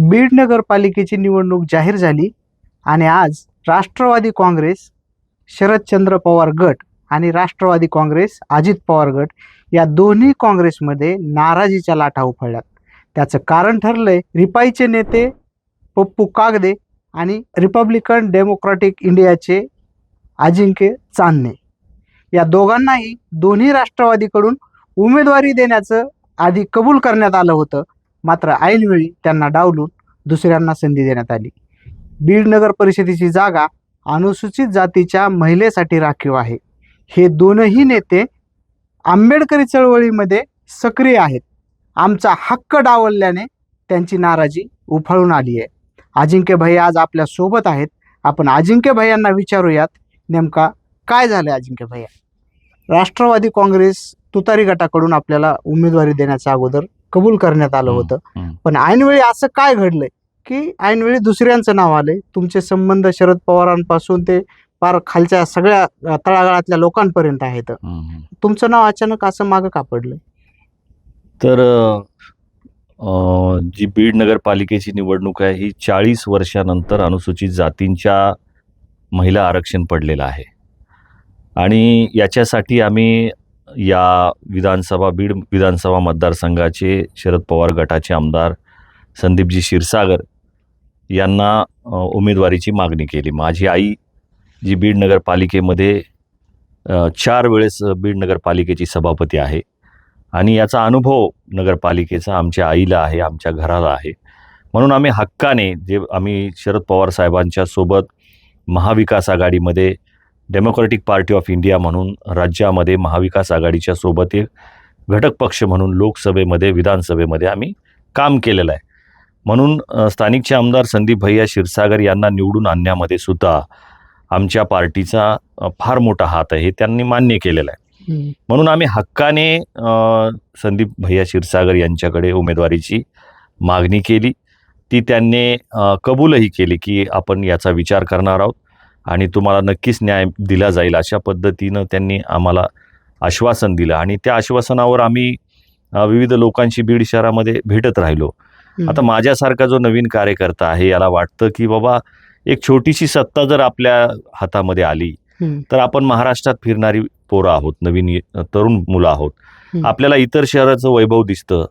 बीड नगरपालिकेची निवडणूक जाहीर झाली आणि आज राष्ट्रवादी काँग्रेस शरदचंद्र पवार गट आणि राष्ट्रवादी काँग्रेस अजित पवार गट या दोन्ही काँग्रेसमध्ये नाराजीच्या लाटा उफळल्यात. त्याचं कारण ठरलंय रिपाईचे नेते पप्पू कागदे आणि रिपब्लिकन डेमोक्रॅटिक इंडियाचे अजिंक्य चांदणे. या दोघांनाही दोन्ही राष्ट्रवादीकडून उमेदवारी देण्याचं आधी कबूल करण्यात आलं होतं. मात्र ऐनवेळी त्यांना डावलून दुसऱ्यांना संधी देण्यात आली. बीड नगर परिषदेची जागा अनुसूचित जातीच्या महिलेसाठी राखीव आहे. हे दोनही नेते आंबेडकरी चळवळीमध्ये सक्रिय आहेत. आमचा हक्क डावलल्याने त्यांची नाराजी उफाळून आली आहे. अजिंक्य भाई आज आपल्यासोबत आहेत. आपण अजिंक्य भैयांना विचारूयात. नेमका काय झालं अजिंक्य भैया? राष्ट्रवादी काँग्रेस तुतारी गटाकडून आपल्याला उमेदवारी देण्याच्या अगोदर कबूल करण्यात आलं होतं. पण ऐनवेळी असं काय घडलंय की ऐनवेळी दुसऱ्यांचं नाव आलंय? तुमचे संबंध शरद पवारांपासून ते फार खालच्या सगळ्या तळागाळातल्या लोकांपर्यंत आहेत. तुमचं नाव अचानक असं मागं का पडलंय? तर जी बीड नगरपालिकेची निवडणूक आहे ही चाळीस वर्षानंतर अनुसूचित जातींच्या महिला आरक्षण पडलेलं आहे. आणि याच्यासाठी आम्ही या विधानसभा बीड विधानसभा मतदारसंघाचे शरद पवार गटाचे आमदार संदीपजी क्षीरसागर यांना उमेदवारीची मागणी केली. माझी आई जी बीड नगरपालिकेमध्ये चार वेळेस बीड नगरपालिकेची सभापती आहे आणि याचा अनुभव नगरपालिकेचा आमच्या आईला आहे आमच्या घराला आहे. म्हणून आम्ही हक्काने जे आम्ही शरद पवार साहेबांच्या सोबत महाविकास आघाडीमध्ये डेमोक्रॅटिक पार्टी ऑफ इंडिया म्हणून राज्यामध्ये महाविकास आघाडीच्या सोबत एक घटक पक्ष म्हणून लोकसभेमध्ये विधानसभेमध्ये आम्ही काम केलेलं आहे. म्हणून स्थानिकचे आमदार संदीप भैया क्षीरसागर यांना निवडून आणण्यामध्ये सुद्धा आमच्या पार्टीचा फार मोठा हात आहे हे त्यांनी मान्य केलेलं आहे. म्हणून आम्ही हक्काने संदीप भैया क्षीरसागर यांच्याकडे उमेदवारीची मागणी केली. ती त्यांनी कबूलही केली की आपण याचा विचार करणार आहोत. आणि तुम्हाला नक्कीच न्याय दिला जाईल अशा पद्धतीनं त्यांनी आम्हाला आश्वासन दिलं. आणि त्या आश्वासनावर आम्ही विविध लोकांशी बीड शहरामध्ये भेटत राहिलो. आता माझ्यासारखा जो नवीन कार्यकर्ता आहे याला वाटतं की बाबा एक छोटीशी सत्ता जर आपल्या हातामध्ये आली. तर आपण महाराष्ट्रात फिरणारी पोरं आहोत नवीन तरुण मुलं आहोत. आपल्याला इतर शहराचं वैभव दिसतं.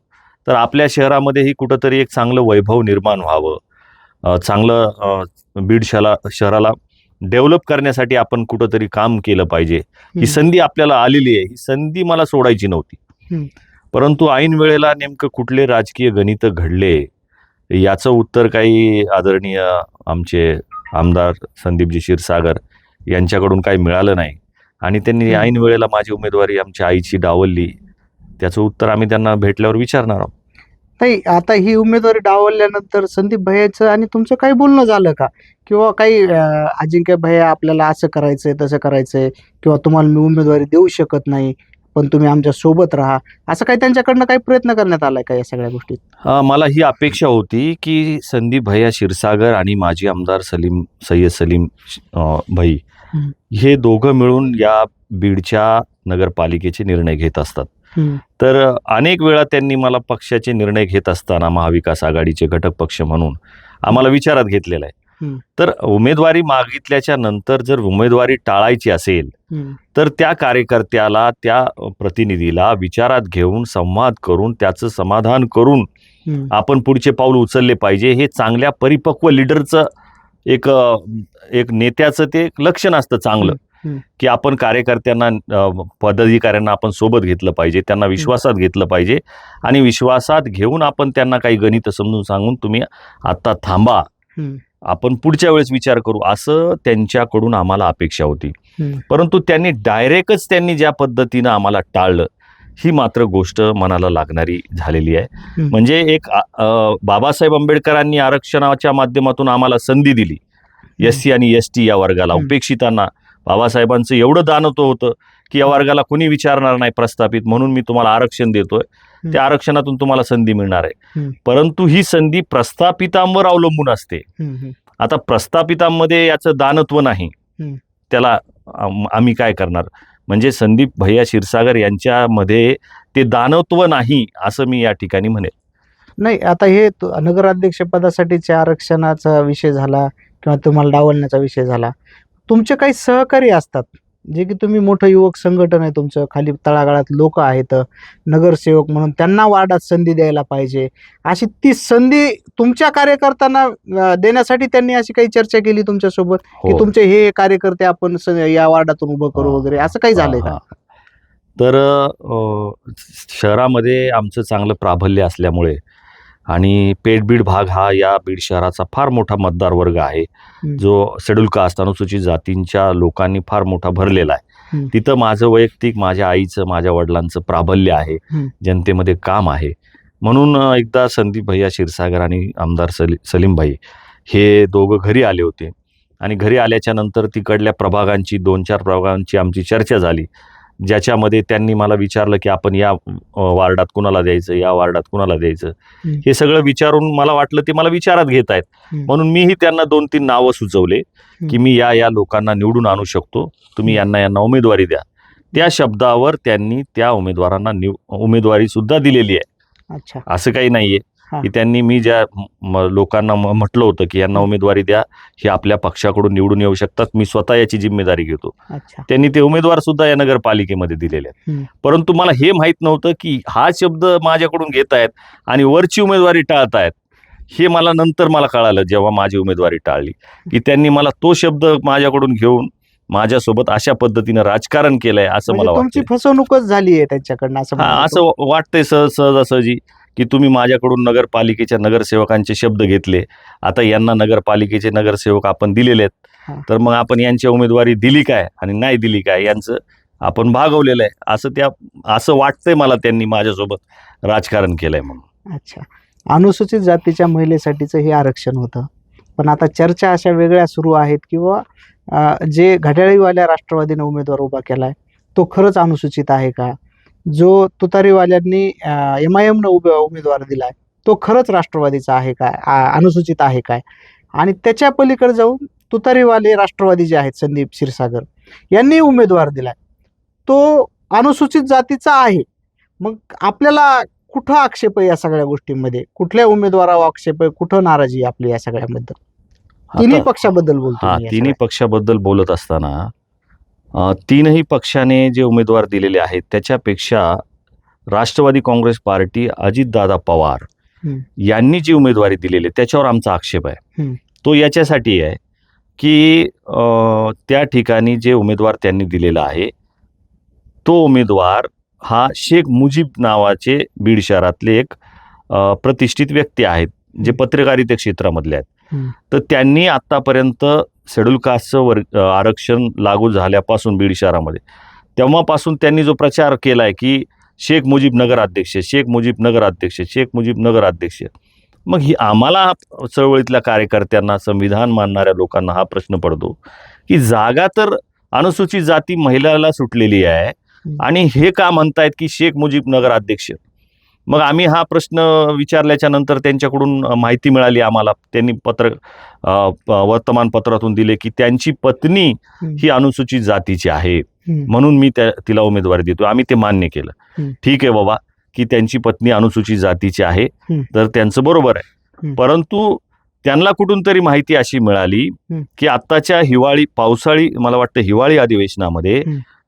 तर आपल्या शहरामध्येही कुठंतरी एक चांगलं वैभव निर्माण व्हावं. चांगलं बीड शहरा शहराला डेव्हलप करण्यासाठी आपण कुठंतरी काम केलं पाहिजे. ही संधी आपल्याला आलेली आहे. ही संधी मला सोडायची नव्हती. परंतु ऐन वेळेला नेमकं कुठले राजकीय गणित घडले याचं उत्तर काही आदरणीय आमचे आमदार संदीपजी क्षीरसागर यांच्याकडून काही मिळालं नाही. आणि त्यांनी. ऐन वेळेला माझी उमेदवारी आमच्या आईची डावलली. त्याचं उत्तर आम्ही त्यांना भेटल्यावर विचारणार आहोत. नाही आता ही उमेदवारी डावलल्यानंतर संदीप भैयाचं आणि तुमचं काही बोलणं झालं का? किंवा काही अजिंक्य भैया आपल्याला असं करायचंय तसं करायचंय किंवा तुम्हाला मी उमेदवारी देऊ शकत नाही पण तुम्ही आमच्यासोबत राहा असं काही त्यांच्याकडनं काही प्रयत्न करण्यात आलाय का या सगळ्या गोष्टीत मला ही अपेक्षा होती की संदीप भैया क्षीरसागर आणि माजी आमदार सलीम सय्यद सलीम भाई. हे दोघं मिळून या बीडच्या नगरपालिकेचे निर्णय घेत असतात. तर अनेक वेळा त्यांनी मला पक्षाचे निर्णय घेत असताना महाविकास आघाडीचे घटक पक्ष म्हणून आम्हाला विचारात घेतलेला आहे. तर उमेदवारी मागितल्याच्या नंतर जर उमेदवारी टाळायची असेल तर त्या कार्यकर्त्याला त्या प्रतिनिधीला विचारात घेऊन संवाद करून त्याचं समाधान करून आपण पुढचे पाऊल उचलले पाहिजे. हे चांगल्या परिपक्व लिडरचं एक एक नेत्याचं ते एक लक्षण असतं चांगलं. की आपण कार्यकर्त्यांना पदाधिकाऱ्यांना आपण सोबत घेतलं पाहिजे त्यांना विश्वासात घेतलं पाहिजे आणि विश्वासात घेऊन आपण त्यांना काही गणित समजून सांगून तुम्ही आता थांबा. आपण पुढच्या वेळेस विचार करू असं त्यांच्याकडून आम्हाला अपेक्षा होती. परंतु त्यांनी डायरेक्टच त्यांनी ज्या पद्धतीनं आम्हाला टाळलं ही मात्र गोष्ट मनाला लागणारी झालेली आहे. म्हणजे एक बाबासाहेब आंबेडकरांनी आरक्षणाच्या माध्यमातून आम्हाला संधी दिली एस सी आणि एस टी या वर्गाला. उपेक्षितांना बाबासाहेबांचं एवढं दानत्व होतं की या वर्गाला कोणी विचारणार नाही प्रस्थापित म्हणून मी तुम्हाला आरक्षण देतोय. त्या आरक्षणातून तुम्हाला संधी मिळणार आहे. परंतु ही संधी प्रस्थापितांवर अवलंबून असते. आता प्रस्थापितांमध्ये याचं दानत्व नाही. त्याला आम- आम्ही काय करणार? म्हणजे संदीप भैया क्षीरसागर यांच्यामध्ये ते दानत्व नाही असं मी या ठिकाणी म्हणेल. नाही आता हे तु- नगराध्यक्ष पदासाठीच्या आरक्षणाचा विषय झाला किंवा तुम्हाला डावलण्याचा विषय झाला. तुमचे काही सहकारी असतात जे की तुम्ही मोठं युवक संघटन आहे तुमचं खाली तळागाळात लोक आहेत नगरसेवक म्हणून त्यांना वार्डात संधी द्यायला पाहिजे अशी ती संधी तुमच्या कार्यकर्त्यांना देण्यासाठी त्यांनी अशी काही चर्चा केली तुमच्यासोबत की हो. तुमचे हे कार्यकर्ते आपण या वार्डातून उभं करू. वगैरे असं काही झालंय का. तर शहरामध्ये आमचं चांगलं प्राबल्य असल्यामुळे आणि पेठबीड भाग हा या बीड शहराचा फार मोठा मतदार वर्ग आहे. जो शेड्यूल कास्ट अनुसूचित जातींच्या लोकांनी फार मोठा भरलेला आहे. तिथं माझं वैयक्तिक माझ्या आईचं माझ्या वडिलांचं प्राबल्य आहे. जनतेमध्ये काम आहे म्हणून एकदा संदीप भैया क्षीरसागर आणि आमदार सली सलीमभाई हे दोघं घरी आले होते आणि घरी आल्याच्यानंतर तिकडल्या प्रभागांची दोन चार प्रभागांची आमची चर्चा झाली ज्याच्यामध्ये त्यांनी मला विचारलं की आपण या वार्डात कुणाला द्यायचं या वार्डात कुणाला द्यायचं. हे. सगळं विचारून मला वाटलं ते मला विचारात घेत आहेत. म्हणून मीही त्यांना दोन तीन नावं सुचवले की मी या या लोकांना निवडून आणू शकतो. तुम्ही यांना यांना उमेदवारी द्या. त्या शब्दावर त्यांनी त्या उमेदवारांना निव उमेदवारी सुद्धा दिलेली आहे. अच्छा. असं काही नाहीये. की त्यांनी मी ज्या लोकांना म्हटलं होतं की यांना उमेदवारी द्या हे आपल्या पक्षाकडून निवडून येऊ शकतात. मी स्वतः याची जिम्मेदारी घेतो. त्यांनी ते उमेदवार सुद्धा या नगरपालिकेमध्ये दिलेले आहेत. परंतु मला हे माहीत नव्हतं की हा शब्द माझ्याकडून घेत आहेत आणि वरची उमेदवारी टाळतायत हे मला नंतर मला कळालं जेव्हा माझी उमेदवारी टाळली. की त्यांनी मला तो शब्द माझ्याकडून घेऊन माझ्यासोबत अशा पद्धतीनं राजकारण केलंय असं म्हणजे मला वाटतं फसवणूकच झाली आहे त्यांच्याकडनं असं. असं वाटतंय सहज सहजासहजी. की तुम्ही माझ्याकडून नगरपालिकेच्या नगरसेवकांचे शब्द घेतले. आता यांना नगरपालिकेचे नगरसेवक आपण दिलेले. आहेत. तर मग आपण यांची उमेदवारी दिली काय आणि नाही दिली काय यांचं आपण भागवलेलं आहे. असं त्या असं वाटतंय मला त्यांनी माझ्यासोबत राजकारण केलंय म्हणून. अच्छा. अनुसूचित जातीच्या महिलेसाठीचं हे आरक्षण होतं. पण आता चर्चा अशा वेगळ्या सुरू आहेत किंवा जे घड्याळीवाल्या राष्ट्रवादीने उमेदवार उभा केलाय तो खरंच अनुसूचित आहे का? जो तुतारीवाल्यांनी एम आय एमनं उभे उमेदवार दिलाय तो खरंच राष्ट्रवादीचा आहे काय? अनुसूचित आहे काय? आणि त्याच्या पलीकडे जाऊन तुतारीवाले राष्ट्रवादी जे आहेत संदीप क्षीरसागर यांनी उमेदवार दिलाय. तो अनुसूचित जातीचा आहे. मग आपल्याला कुठं आक्षेप आहे या सगळ्या गोष्टींमध्ये? कुठल्या उमेदवारावर आक्षेप आहे? कुठं नाराजी आपली या सगळ्याबद्दल? तिन्ही पक्षाबद्दल बोलतो तिन्ही. पक्षाबद्दल बोलत असताना तीनही पक्षाने जे उमेदवार दिलेले आहेत त्याच्यापेक्षा राष्ट्रवादी काँग्रेस पार्टी अजितदादा पवार. यांनी जी उमेदवारी दिलेली त्याच्यावर आमचा आक्षेप आहे. तो याच्यासाठी आहे की त्या ठिकाणी जे उमेदवार त्यांनी दिलेला आहे तो उमेदवार हा शेख मुजीब नावाचे बीड शहरातले एक प्रतिष्ठित व्यक्ती आहेत जे. पत्रकारिते क्षेत्रामधले आहेत. तर त्यांनी आतापर्यंत शेड्यूल कास्टचं वर अ, आरक्षण लागू झाल्यापासून बीड शहरामध्ये तेव्हापासून त्यांनी जो प्रचार केला आहे की शेख मुजीब नगराध्यक्ष शेख मुजीब नगराध्यक्ष शेख मुजीब नगराध्यक्ष मग ही आम्हाला चळवळीतल्या कार्यकर्त्यांना संविधान मानणाऱ्या लोकांना हा प्रश्न पडतो की जागा तर अनुसूचित जाती महिलाला सुटलेली आहे आणि हे का म्हणतायत की शेख मुजीब नगराध्यक्ष मग आम्ही हा प्रश्न विचारल्याच्या नंतर त्यांच्याकडून माहिती मिळाली आम्हाला त्यांनी पत्र वर्तमानपत्रातून दिले की त्यांची पत्नी. ही अनुसूचित जातीची आहे. म्हणून मी त्या तिला उमेदवारी देतो आम्ही ते मान्य केलं. ठीक आहे बाबा की त्यांची पत्नी अनुसूचित जातीची आहे. तर त्यांचं बरोबर आहे. परंतु त्यांना कुठून तरी माहिती अशी मिळाली. की आत्ताच्या हिवाळी पावसाळी मला वाटतं हिवाळी अधिवेशनामध्ये.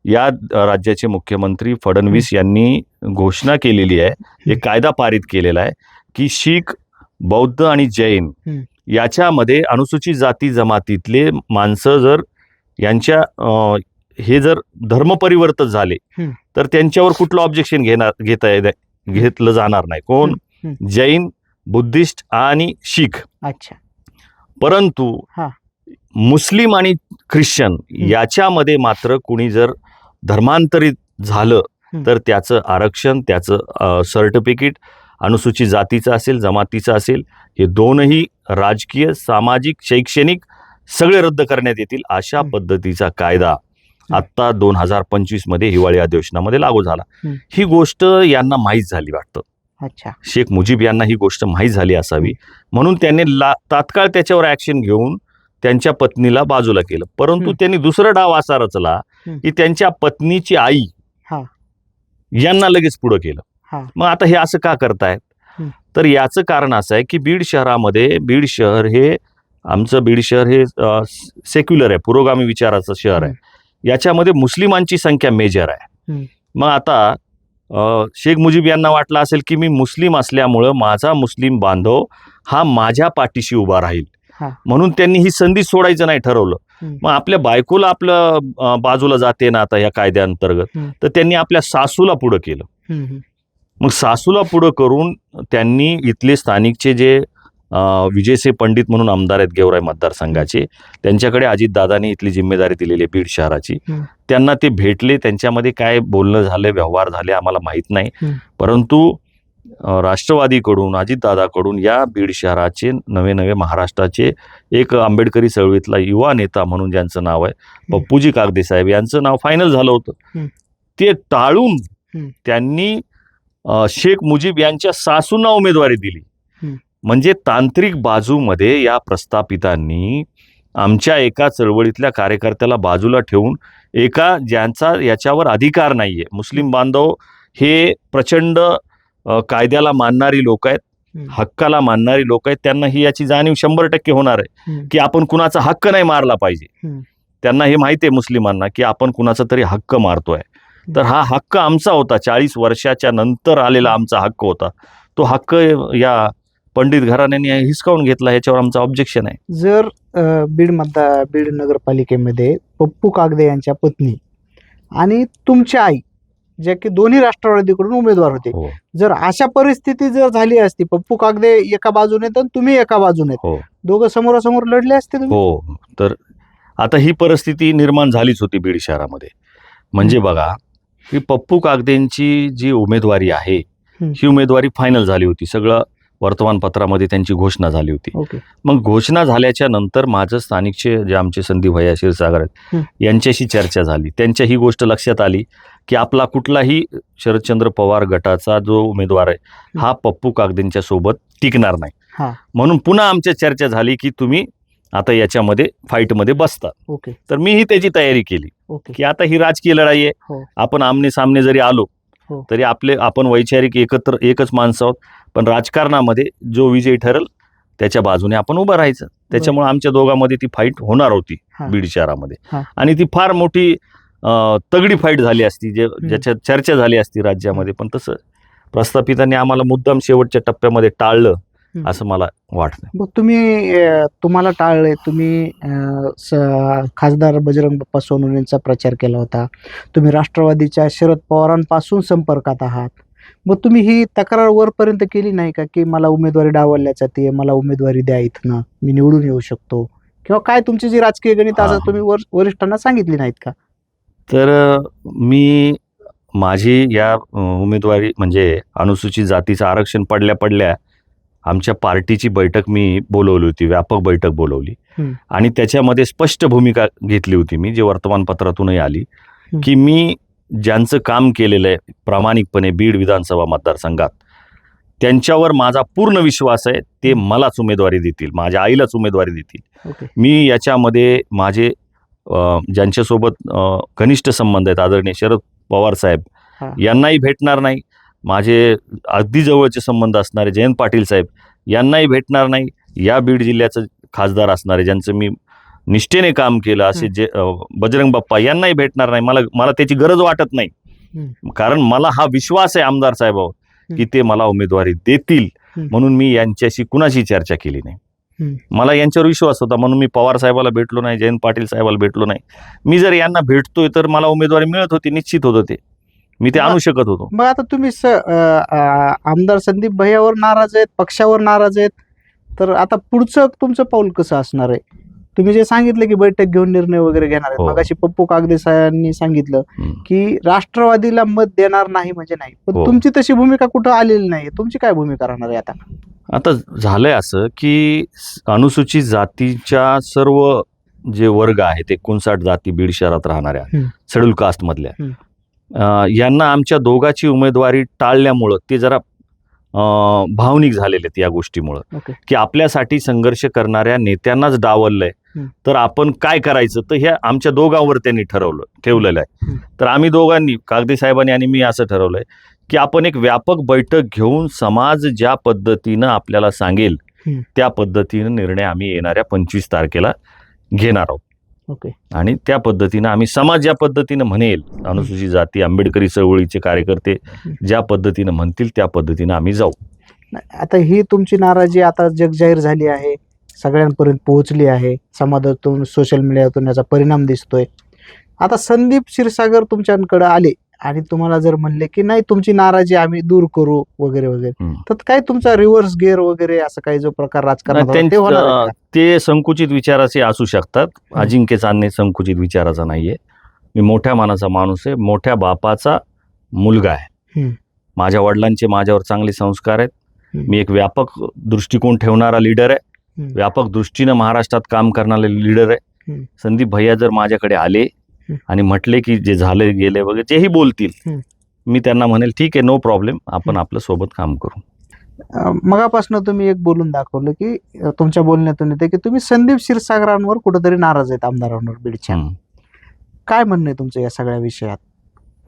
या राज्याचे मुख्यमंत्री फडणवीस यांनी घोषणा केलेली आहे एक कायदा पारित केलेला आहे की शीख बौद्ध आणि जैन. याच्यामध्ये अनुसूचित जाती जमातीतले माणसं जर यांच्या हे जर धर्मपरिवर्तन झाले. तर त्यांच्यावर कुठलं ऑब्जेक्शन घेणार घेता येत घेतलं जाणार नाही कोण. जैन बुद्धिस्ट आणि शीख अच्छा परंतु. मुस्लिम आणि ख्रिश्चन याच्यामध्ये मात्र कुणी जर धर्मांतरित झालं. तर त्याचं आरक्षण त्याचं सर्टिफिकेट अनुसूचित जातीचं असेल जमातीचं असेल हे दोनही राजकीय सामाजिक शैक्षणिक सगळे रद्द करण्यात येतील अशा. पद्धतीचा कायदा आत्ता दोन हजार पंचवीसमध्ये हिवाळी अधिवेशनामध्ये लागू झाला. ही गोष्ट यांना माहीत झाली वाटतं अच्छा शेख मुजीब यांना ही गोष्ट माहीत झाली असावी म्हणून त्यांनी ला तात्काळ त्याच्यावर ऍक्शन घेऊन त्यांच्या पत्नीला बाजूला केलं परंतु. त्यांनी दुसरा डाव असा रचला. की त्यांच्या पत्नीची आई. यांना लगेच पुढं केलं. मग आता हे असं का करतायत. तर याचं कारण असं आहे की बीड शहरामध्ये बीड शहर हे आमचं बीड शहर हे सेक्युलर आहे पुरोगामी विचाराचं शहर आहे याच्यामध्ये मुस्लिमांची संख्या मेजर आहे. मग आता शेख मुजीब यांना वाटलं असेल की मी मुस्लिम असल्यामुळं माझा मुस्लिम बांधव हा माझ्या पाठीशी उभा राहील. म्हणून त्यांनी ही संधी सोडायचं नाही ठरवलं. मग आपल्या बायकोला आपलं अ, बाजूला जाते ना आता या कायद्याअंतर्गत. तर त्यांनी आपल्या सासूला पुढं केलं. मग सासूला पुढं करून त्यांनी इथले स्थानिकचे जे अ, विजयसिंह पंडित म्हणून आमदार आहेत गेवराई मतदारसंघाचे त्यांच्याकडे अजितदादांनी इथली जिम्मेदारी दिलेली आहे बीड शहराची. त्यांना ते भेटले त्यांच्यामध्ये काय बोलणं झालं व्यवहार झाले आम्हाला माहीत नाही. परंतु राष्ट्रवादीकडून अजितदादाकडून या बीड शहराचे नवे नवे महाराष्ट्राचे एक आंबेडकरी चळवळीतला युवा नेता म्हणून ज्यांचं नाव आहे पप्पूजी कागदे साहेब यांचं नाव फायनल झालं होतं. ते टाळून. त्यांनी शेख मुजीब यांच्या सासूंना उमेदवारी दिली. म्हणजे तांत्रिक बाजूमध्ये या प्रस्थापितांनी आमच्या एका चळवळीतल्या कार्यकर्त्याला बाजूला ठेवून एका ज्यांचा याच्यावर अधिकार नाहीये मुस्लिम बांधव हे प्रचंड कायद्याला मानणारी लोक आहेत. हक्काला मानणारी लोक आहेत त्यांना ही याची जाणीव शंभर टक्के होणार आहे. की आपण कुणाचा हक्क नाही मारला पाहिजे. त्यांना हे माहिती आहे मुस्लिमांना की आपण कुणाचा तरी हक्क मारतोय तर हा हक्क आमचा होता चाळीस वर्षाच्या नंतर आलेला आमचा हक्क होता तो हक्क या पंडित घराण्याने हिसकावून घेतला याच्यावर आमचं ऑब्जेक्शन आहे जर बीड मतदार बीड नगरपालिकेमध्ये पप्पू कागदे यांच्या पत्नी आणि तुमच्या आई ज्या की दोन्ही राष्ट्रवादीकडून उमेदवार होते. हो. जर अशा परिस्थिती जर झाली असती पप्पू कागदे एका बाजूने तर तुम्ही एका बाजूने हो. दोघं समोरासमोर लढले असते तुम्ही? हो. तर आता ही परिस्थिती निर्माण झालीच होती बीड शहरामध्ये. म्हणजे बघा की पप्पू कागदेंची जी उमेदवारी आहे. ही उमेदवारी फायनल झाली होती. सगळं वर्तमानपत्रामध्ये त्यांची घोषणा झाली होती. मग घोषणा झाल्याच्यानंतर माझं स्थानिकचे जे आमचे संदीप भैया क्षीरसागर आहेत. यांच्याशी चर्चा झाली. त्यांच्या ही गोष्ट लक्षात आली की आपला कुठलाही शरदचंद्र पवार गटाचा जो उमेदवार आहे हा. पप्पू कागदेंच्या सोबत टिकणार नाही. म्हणून पुन्हा आमच्या चर्चा झाली की तुम्ही आता याच्यामध्ये फाईटमध्ये बसता. ओके. तर मीही त्याची तयारी केली की आता ही राजकीय लढाई आहे. हो. आपण आमने सामने जरी आलो हो. तरी आपले आपण वैचारिक एकत्र एकच माणसं आहोत. पण राजकारणामध्ये जो विजयी ठरेल त्याच्या बाजूने आपण उभं राहायचं. त्याच्यामुळे आमच्या दोघांमध्ये ती फाईट होणार होती. बीड शहरामध्ये. आणि ती फार मोठी तगडी फाईट झाली असती जे ज्याच्यात चर्चा झाली असती राज्यामध्ये. पण तसं प्रस्थापितांनी आम्हाला मुद्दाम शेवटच्या टप्प्यामध्ये टाळलं. असं मला वाटतं. मग तुम्ही तुम्हाला टाळले तुम्ही खासदार बजरंग बाप्पा सोनवणेंचा प्रचार केला होता. तुम्ही राष्ट्रवादीच्या शरद पवारांपासून संपर्कात आहात. मग तुम्ही ही तक्रार वरपर्यंत केली नाही का की मला उमेदवारी डावलल्या जाते मला उमेदवारी द्या इथनं मी निवडून येऊ शकतो किंवा काय तुमची जी राजकीय गणित असं हा. तुम्ही वर वरिष्ठांना सांगितली नाहीत का तर मी माझी या उमेदवारी म्हणजे अनुसूचित जातीचं आरक्षण पडल्या पडल्या आमच्या पार्टीची बैठक मी बोलवली होती व्यापक बैठक बोलवली. आणि त्याच्यामध्ये स्पष्ट भूमिका घेतली होती मी जे वर्तमानपत्रातूनही आली. की मी ज्यांचं काम केलेलं आहे प्रामाणिकपणे बीड विधानसभा मतदारसंघात त्यांच्यावर माझा पूर्ण विश्वास आहे ते मलाच उमेदवारी देतील माझ्या आईलाच उमेदवारी देतील. मी याच्यामध्ये माझे ज्यांच्यासोबत घनिष्ठ संबंध आहेत आदरणीय शरद पवार साहेब. यांनाही भेटणार नाही. माझे अगदी जवळचे संबंध असणारे जयंत पाटील साहेब यांनाही भेटणार नाही. या बीड जिल्ह्याचं खासदार असणारे ज्यांचं मी निष्ठेने काम केलं असे. जे बजरंग बाप्पा यांनाही भेटणार नाही. मला मला त्याची गरज वाटत नाही. कारण मला हा विश्वास आहे आमदार साहेबावर की ते मला उमेदवारी देतील. म्हणून मी यांच्याशी कुणाशी चर्चा केली नाही. मला यांच्यावर विश्वास होता. म्हणून मी पवार साहेबाला भेटलो नाही जयंत पाटील साहेबाला भेटलो नाही. मी जर यांना भेटतोय तर मला उमेदवारी मिळत होती निश्चित होतं ते. मी ते आणू शकत होतो. मग आता तुम्ही आमदार संदीप भैयावर नाराज आहेत पक्षावर नाराज आहेत. तर आता पुढचं तुमचं पाऊल कसं असणार आहे? तुम्ही जे सांगितलं की बैठक घेऊन निर्णय वगैरे घेणार आहेत हो. मगाशी पप्पू कागदे साहेबांनी सांगितलं. की राष्ट्रवादीला मत देणार नाही म्हणजे नाही पण हो. तुमची तशी भूमिका कुठं आलेली नाही तुमची काय भूमिका राहणार आहे आता आता झालंय असं की स- अनुसूचित जातीच्या सर्व जे वर्ग आहेत एकोणसाठ जाती बीड शहरात राहणाऱ्या हं. शेड्यूल कास्टमधल्या हं. अं, यांना आमच्या दोघाची उमेदवारी टाळल्यामुळं ते जरा अं, भावनिक झालेले आहेत या गोष्टीमुळं ओके की आपल्यासाठी संघर्ष करणाऱ्या नेत्यांनाच डावललंय. तर आपण काय करायचं? तर हे आमच्या दोघांवर त्यांनी ठरवलं ठेवलेलं आहे. तर आम्ही दोघांनी कागदे साहेबांनी आणि मी असं ठरवलंय की आपण एक व्यापक बैठक घेऊन समाज ज्या पद्धतीनं आपल्याला सांगेल. त्या पद्धतीनं निर्णय आम्ही येणाऱ्या पंचवीस तारखेला घेणार आहोत. ओके. आणि त्या पद्धतीनं आम्ही समाज ज्या पद्धतीनं म्हणेल अनुसूचित जाती आंबेडकरी चळवळीचे कार्यकर्ते ज्या पद्धतीनं म्हणतील त्या पद्धतीनं आम्ही जाऊ. आता ही तुमची नाराजी आता जगजाहीर झाली आहे. सगळ्यांपर्यंत पोहोचली आहे समाजातून सोशल मीडियातून याचा परिणाम दिसतोय आता संदीप क्षीरसागर तुमच्याकडे आले आणि तुम्हाला जर म्हणले की नाही तुमची नाराजी आम्ही दूर करू वगैरे वगैरे. तर काय तुमचा रिव्हर्स गिअर वगैरे असं काही जो प्रकार राजकारणात होता, ते संकुचित विचाराचे असू शकतात. अजिंक्य चांदणे संकुचित विचाराचा नाहीये मी मोठ्या मानाचा माणूस आहे मोठ्या बापाचा मुलगा आहे हं. माझ्या वडिलांचे माझ्यावर चांगले संस्कार आहेत. मी एक व्यापक दृष्टिकोन ठेवणारा लीडर आहे. व्यापक दृष्टीनं महाराष्ट्रात काम करणारे लीडर आहे. संदीप भैया जर माझ्याकडे आले. आणि म्हटले की जे झाले गेले वगैरे जेही बोलतील. मी त्यांना म्हणेल ठीक आहे नो प्रॉब्लेम आपण. आपलं सोबत काम करू मगापासून तुम्ही एक बोलून दाखवलं की तुमच्या बोलण्यातून येते की तुम्ही संदीप क्षीरसागरांवर कुठेतरी नाराज आहेत आमदारांवर बीडच्या. काय म्हणणं आहे तुमचं या सगळ्या विषयात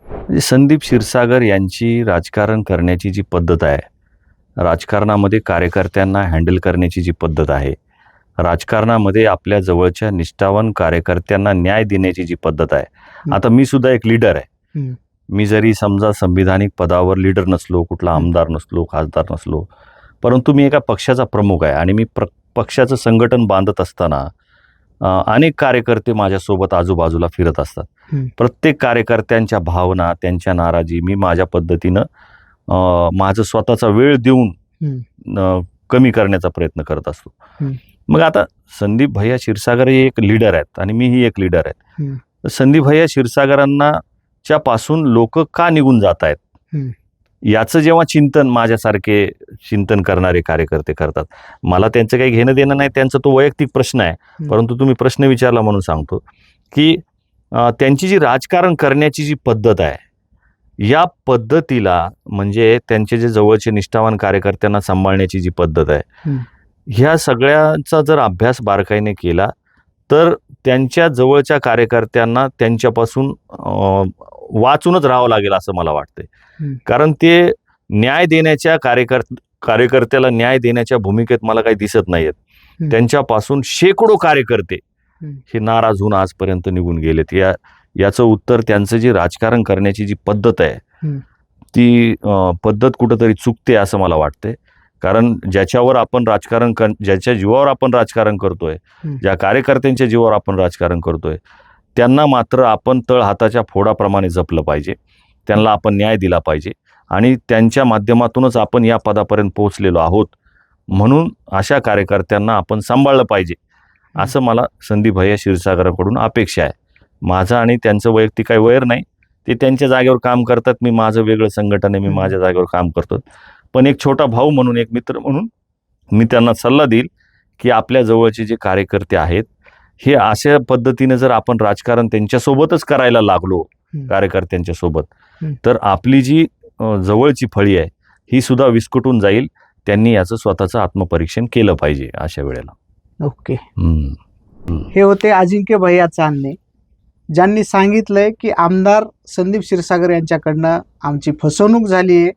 म्हणजे संदीप क्षीरसागर यांची राजकारण करण्याची जी पद्धत आहे राजकारणामध्ये कार्यकर्त्यांना हँडल करण्याची जी पद्धत आहे राजकारणामध्ये आपल्या जवळच्या निष्ठावान कार्यकर्त्यांना न्याय देण्याची जी पद्धत आहे. आता मी सुद्धा एक लीडर आहे. मी जरी समजा संविधानिक पदावर लीडर नसलो कुठला. आमदार नसलो खासदार नसलो परंतु मी एका पक्षाचा प्रमुख आहे आणि मी प्र पक्षाचं संघटन बांधत असताना अनेक कार्यकर्ते माझ्यासोबत आजूबाजूला फिरत असतात. प्रत्येक कार्यकर्त्यांच्या भावना त्यांच्या नाराजी मी माझ्या पद्धतीनं माझं स्वतःचा वेळ देऊन कमी करण्याचा प्रयत्न करत असतो. मग आता संदीप भैया क्षीरसागर हे एक लीडर आहेत आणि मीही एक लीडर आहे. संदीप भैया क्षीरसागरांना च्या पासून लोक का निघून जात आहेत. याचं जेव्हा चिंतन माझ्यासारखे चिंतन करणारे कार्यकर्ते करतात. मला त्यांचं काही घेणं देणं नाही त्यांचा तो वैयक्तिक प्रश्न आहे. परंतु तुम्ही प्रश्न विचारला म्हणून सांगतो की त्यांची जी राजकारण करण्याची जी पद्धत आहे या पद्धतीला म्हणजे त्यांचे जे जवळचे निष्ठावान कार्यकर्त्यांना सांभाळण्याची जी पद्धत आहे. ह्या सगळ्याचा जर अभ्यास बारकाईने केला तर त्यांच्या जवळच्या कार्यकर्त्यांना त्यांच्यापासून वाचूनच राहावं लागेल असं मला वाटतंय. कारण ते न्याय देण्याच्या कार्यकर कार्यकर्त्याला न्याय देण्याच्या भूमिकेत मला काही दिसत नाहीयेत. त्यांच्यापासून शेकडो कार्यकर्ते. हे नाराज होऊन आजपर्यंत निघून गेलेत या याचं उत्तर त्यांचं जे राजकारण करण्याची जी पद्धत आहे. ती पद्धत कुठंतरी चुकते असं मला वाटतंय. कारण ज्याच्यावर आपण राजकारण कर ज्याच्या जीवावर आपण राजकारण करतोय. ज्या कार्यकर्त्यांच्या जीवावर आपण राजकारण करतोय त्यांना मात्र आपण तळ हाताच्या फोडाप्रमाणे जपलं पाहिजे. त्यांना आपण न्याय दिला पाहिजे. आणि त्यांच्या माध्यमातूनच आपण या पदापर्यंत पोहोचलेलो आहोत. म्हणून अशा कार्यकर्त्यांना आपण सांभाळलं पाहिजे. असं मला संदीप भैया क्षीरसागराकडून अपेक्षा आहे. माझं आणि त्यांचं वैयक्तिक काही वैर नाही ते त्यांच्या जागेवर काम करतात मी माझं वेगळं संघटन आहे मी. माझ्या जागेवर काम करतो पण एक छोटा भाऊ म्हणून एक मित्र म्हणून मी त्यांना सल्ला देईल की आपल्या जवळचे जे कार्यकर्ते आहेत हे अशा पद्धतीने जर आपण राजकारण त्यांच्यासोबतच करायला लागलो. कार्यकर्त्यांच्या सोबत. तर आपली जी जवळची फळी आहे ही सुद्धा विस्कटून जाईल त्यांनी याचं स्वतःचं आत्मपरीक्षण केलं पाहिजे अशा वेळेला ओके. हे होते अजिंक्य भैया चांदणे ज्यांनी सांगितलंय की आमदार संदीप क्षीरसागर यांच्याकडनं आमची फसवणूक झाली आहे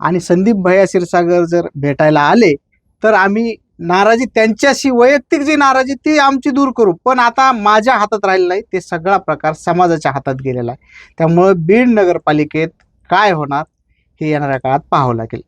आणि संदीप भैया क्षीरसागर जर भेटायला आले तर आम्ही नाराजी त्यांच्याशी वैयक्तिक जी नाराजी ती आमची दूर करू. पण आता माझ्या हातात राहिलेलं नाही ते सगळा प्रकार समाजाच्या हातात गेलेला आहे. त्यामुळं बीड नगरपालिकेत काय होणार हे येणाऱ्या काळात पाहावं लागेल.